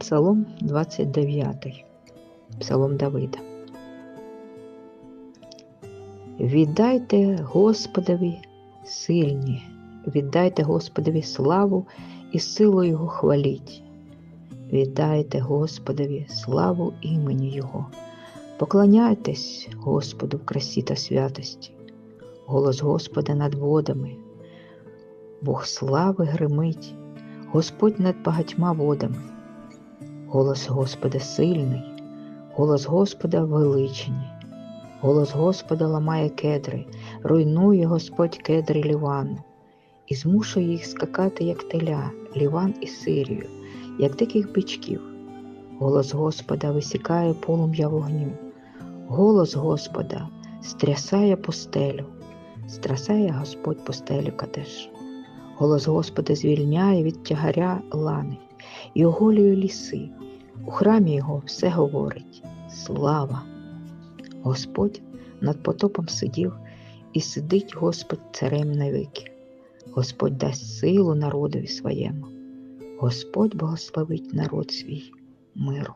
Псалом 29. Псалом Давида. Віддайте Господові сильні, віддайте Господові славу і силу Його хваліть. Віддайте Господові славу імені Його. Поклоняйтесь Господу в красі та святості, голос Господа над водами, Бог слави гримить, Господь над багатьма водами. Голос Господа сильний, голос Господа величний, голос Господа ламає кедри, руйнує Господь кедри Лівану, і змушує їх скакати, як теля, Ліван і Сирію, як диких бичків. Голос Господа висікає полум'я вогню, голос Господа стрясає пустелю, страсає Господь пустелю Кадеш. Голос Господа звільняє від тягаря лани і оголює ліси. У храмі його все говорить слава. Господь над потопом сидів і сидить Господь царем навіки. Господь дасть силу народові своєму. Господь благословить народ свій миру.